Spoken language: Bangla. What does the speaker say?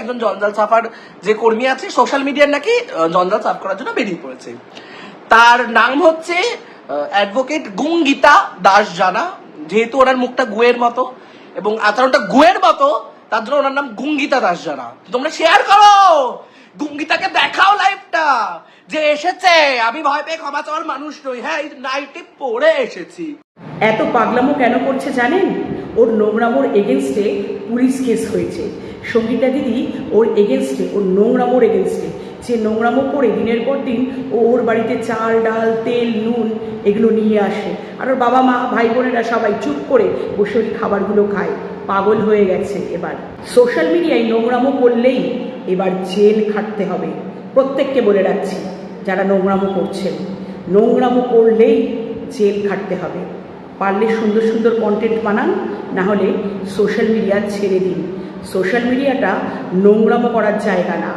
একজন জঞ্জাল সাফার যে কর্মী আছে সোশ্যাল মিডিয়ার নাকি জঞ্জাল সাফ করার জন্য বেরিয়ে পড়েছে। তার নাম হচ্ছে অ্যাডভোকেট গুঙ্গিতা দাস জানা। যেহেতু ওনার মুখটা গুয়ের মতো এবং আচরণটা গুয়ের মতো, তার জন্য ওনার নাম গুঙ্গিতা দাস জানা। তোমরা শেয়ার করো! গুঙ্গিতাকে দেখাও লাইভটা যে এসেছে, আমি ভয় পেয়ে ক্ষমা চাওয়ার মানুষ নই। হ্যাঁ নাইটি পরে এসেছি। এত পাগলামো কেন করছে জানেন? ওর নোংরামোর এগেনস্টে পুলিশ কেস হয়েছে। সঙ্গীতা দিদি, ওর এগেনস্টে ওর নোংরামোর এগেনস্টে যে নোংরামো করে দিনের পর দিন ও ওর বাড়িতে চাল, ডাল, তেল, নুন এগুলো নিয়ে আসে। আর ওর বাবা মা, ভাই বোনেরা সবাই চুপ করে বসে ওই খাবারগুলো খায়। পাগল হয়ে গেছে এবার। সোশ্যাল মিডিয়ায় নোংরামো করলেই এবার জেল খাটতে হবে। প্রত্যেককে বলে রাখছি, যারা নোংরামো করছেন নোংরামো করলেই জেল খাটতে হবে। পারলে সুন্দর সুন্দর কন্টেন্ট বানান, না হলে সোশ্যাল মিডিয়া ছেড়ে দিন। সোশ্যাল মিডিয়াটা নোংরামো করার জায়গা না।